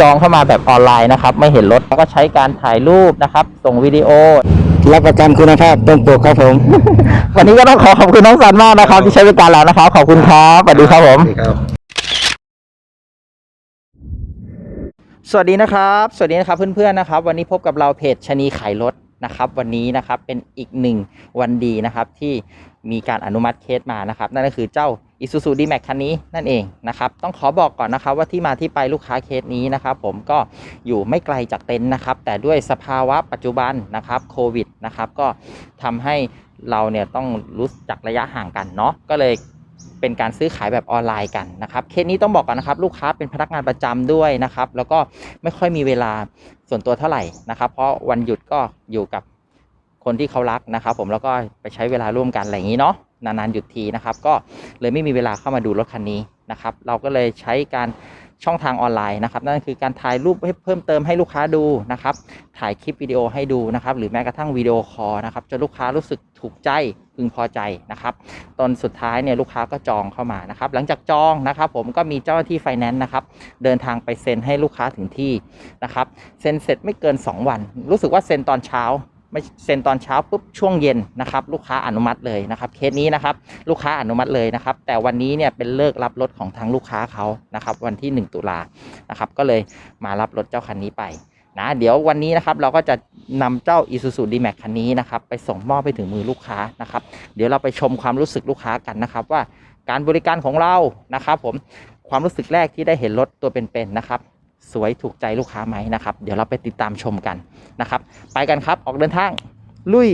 จองเข้ามาแบบออนไลน์นะครับ ไม่เห็นรถก็ใช้การถ่ายรูปนะครับ ส่งวิดีโอ รับประกันคุณภาพตรงปกครับผม วันนี้ก็ต้องขอขอบคุณน้องสันมากนะครับ ที่ใช้บริการเรานะครับขอบคุณครับสวัสดีครับผมครับสวัสดีนะครับ สวัสดีนะครับเพื่อนๆนะครับ วันนี้พบกับเราเพจชะนีขายรถนะครับวันนี้นะครับเป็นอีกหนึ่งวันดีนะครับที่มีการอนุมัติเคสมานะครับ นั่นก็คือเจ้า Isuzu D-Max คันนี้นั่นเองนะครับ ต้องขอบอกก่อนนะครับว่าที่มาที่ไปลูกค้าเคสนี้นะครับผมก็อยู่ไม่ไกลจากเต็นท์นะครับ แต่ด้วยสภาวะปัจจุบันนะครับโควิดนะครับก็ทำให้เราเนี่ยต้องรู้จักระยะห่างกันเนาะก็เลยเป็นการซื้อขายแบบออนไลน์กันนะครับ เคสนี้ต้องบอกก่อนนะครับ ลูกค้าเป็นพนักงานประจำด้วยนะครับ แล้วก็ไม่ค่อยมีเวลาส่วนตัวเท่าไหร่นะครับ เพราะวันหยุดก็อยู่กับคนที่เขารักนะครับ ผมแล้วก็ไปใช้เวลาร่วมกันอะไรอย่างนี้เนาะ นานๆหยุดทีนะครับ ก็เลยไม่มีเวลาเข้ามาดูรถคันนี้นะครับ เราก็เลยใช้การช่องทางออนไลน์นะครับ นั่นคือการถ่ายรูปให้เพิ่มเติมให้ลูกค้าดูนะครับ ถ่ายคลิปวิดีโอให้ดูนะครับ หรือแม้กระทั่งวิดีโอคอลนะครับจนลูกค้ารู้สึกถูกใจพึงพอใจนะครับ ตอนสุดท้ายเนี่ยลูกค้าก็จองเข้ามานะครับ หลังจากจองนะครับ ผมก็มีเจ้าหน้าที่ไฟแนนซ์นะครับ เดินทางไปเซ็นให้ลูกค้าถึงที่นะครับ เซ็นเสร็จไม่เกิน 2 วัน รู้สึกว่าเซ็นตอนเช้า ไม่เซ็นตอนเช้าปุ๊บช่วงเย็นนะครับลูกค้าอนุมัติเลยนะครับเคสนี้นะครับลูกค้าอนุมัติเลยนะครับ แต่วันนี้เนี่ยเป็นเลิกรับรถของทางลูกค้าเขานะครับ วันที่ 1 ตุลานะครับก็เลยมารับรถเจ้าคันนี้ไปนะเดี๋ยววันนี้นะครับเราก็จะนำเจ้า Isuzu D-Max คันนี้นะครับไปส่งมอบไปถึงมือลูกค้านะครับ เดี๋ยวเราไปชมความรู้สึกลูกค้ากันนะครับ ว่าการบริการของเรานะครับ ผมความรู้สึกแรกที่ได้เห็นรถตัวเป็นๆนะครับ สวยถูกใจลูกค้าไหมนะครับ เดี๋ยวเราไปติดตามชมกันนะครับ ไปกันครับออกเดินทางลุย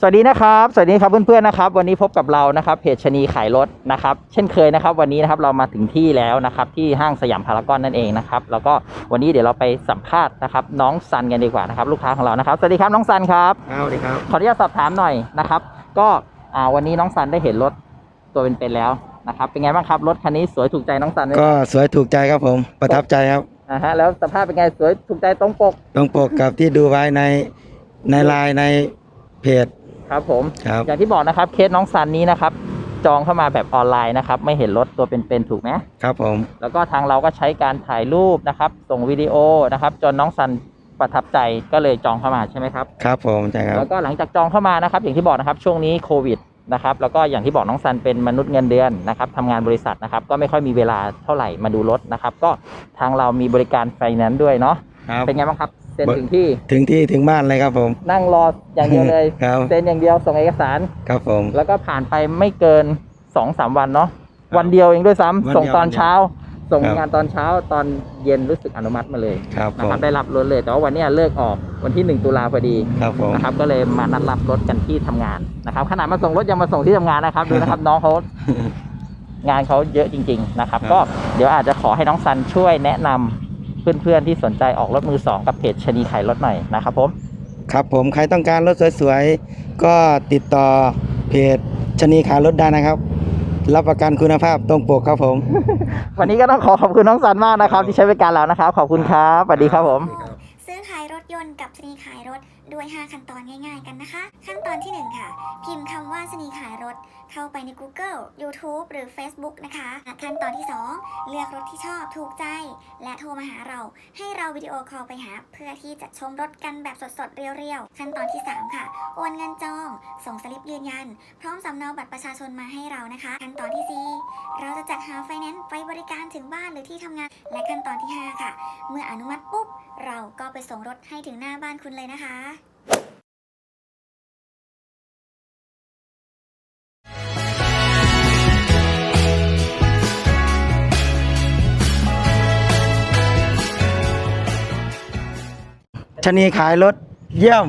สวัสดีนะครับ สวัสดีครับเพื่อนๆนะครับ วันนี้พบกับเรานะครับเพจชะนีขายรถนะครับ เช่นเคยนะครับ วันนี้นะครับเรามาถึงที่แล้วนะครับ ที่ห้างสยามพารากอนนั่นเองนะครับ แล้วก็วันนี้เดี๋ยวเราไปสัมภาษณ์นะครับ น้องซันกันดีกว่านะครับ ลูกค้าของเรานะครับสวัสดีครับน้องซันครับเอาดีครับขออนุญาตสอบถามหน่อยนะครับ ก็อ่าวันนี้น้องซันได้เห็นรถตัวเป็นๆแล้วนะครับ เป็นไงบ้างครับรถคันนี้สวยถูกใจน้องซันไหมก็สวยถูกใจครับผมประทับใจครับอ่าฮะแล้วสภาพเป็นไงสวยถูกใจตรงปก ตรงปกกับที่ดูไว้ในในไลน์ในเพจ ครับผม ครับ อย่างที่บอกนะครับเคสน้องซันนี้นะครับ จองเข้ามาแบบออนไลน์นะครับ ไม่เห็นรถตัวเป็นๆถูกไหมครับผม แล้วก็ทางเราก็ใช้การถ่ายรูปนะครับ ส่งวิดีโอนะครับ จนน้องซันประทับใจก็เลยจองเข้ามาใช่ไหมครับ ครับผมใช่ครับ แล้วก็หลังจากจองเข้ามานะครับ อย่างที่บอกนะครับ ช่วงนี้โควิดนะครับแล้วก็อย่างที่บอกน้องซันเป็นมนุษย์เงินเดือนนะครับทำงานบริษัทนะครับ ก็ไม่ค่อยมีเวลาเท่าไหร่มาดูรถนะครับ ก็ทางเรามีบริการไฟแนนซ์ด้วยเนาะครับ เป็นไงบ้างครับ เซ็นบถึงที่ถึงที่ถึงบ้านเลยครับผม นั่งรออย่างเดียวเลยครับเซ็นอย่างเดียวส่งเอกสารครับผม แล้วก็ผ่านไปไม่เกินสองสามวันเนาะครับวันเดียวเองด้วยซ้ำวันเดียวส่งตอนเช้า ส่งครับงานตอนเช้าตอนเย็นรู้สึกอนุมัติมาเลยครับนะผคมรับได้รับรถเลยแต่ว่าวันเนี้ยเลิกออกวันที่หนึ่งตุลาพอดีครับผมนะครับก็เลยมานัดรับรถกันที่ทำงานนะครับขนาดมาส่งรถยังมาส่งที่ทำงานนะครับดูนะครับน้องเขางานเขาเยอะจริง ๆ นะครับครับก็เดี๋ยวอาจจะขอให้น้องซันช่วยแนะนำ เพื่อนๆที่สนใจออกรถมือสองกับเพจชนีขายรถหน่อยนะครับผม ครับผมใครต้องการรถสวยๆ ก็ติดต่อเพจชนีขายรถได้นะครับ รับประกันคุณภาพตรงปกครับผม วันนี้ก็ต้องขอขอบคุณน้องซันมากนะครับ ที่ใช้บริการเรานะครับ ขอบคุณครับสวัสดีครับผม ซื้อขายรถยนต์กับชนีขายรถ ด้วย 5 ขั้นตอนง่ายๆกันนะคะ ขั้นตอนที่ 1 ค่ะ พิมพ์คำว่าสนีขายรถ เข้าไปใน Google YouTube หรือ Facebook นะคะ ขั้นตอนที่ 2 เลือกรถที่ชอบถูกใจ และโทรมาหาเราให้เราวิดีโอคอลไปหา เพื่อที่จะชมรถกันแบบสดๆ เรียวๆ ขั้นตอนที่ 3 ค่ะ โอนเงินจอง ส่งสลิปยืนยัน พร้อมสำเนาบัตรประชาชนมาให้เรานะคะ ขั้นตอนที่ 4 เราจะจัดหาไฟแนนซ์ไปบริการถึงบ้านหรือที่ทำงาน และขั้นตอนที่ 5 ค่ะ เมื่ออนุมัติปุ๊บเราก็ไปส่งรถให้ถึงหน้าบ้านคุณเลยนะคะ ชนีขายรถเยี่ยม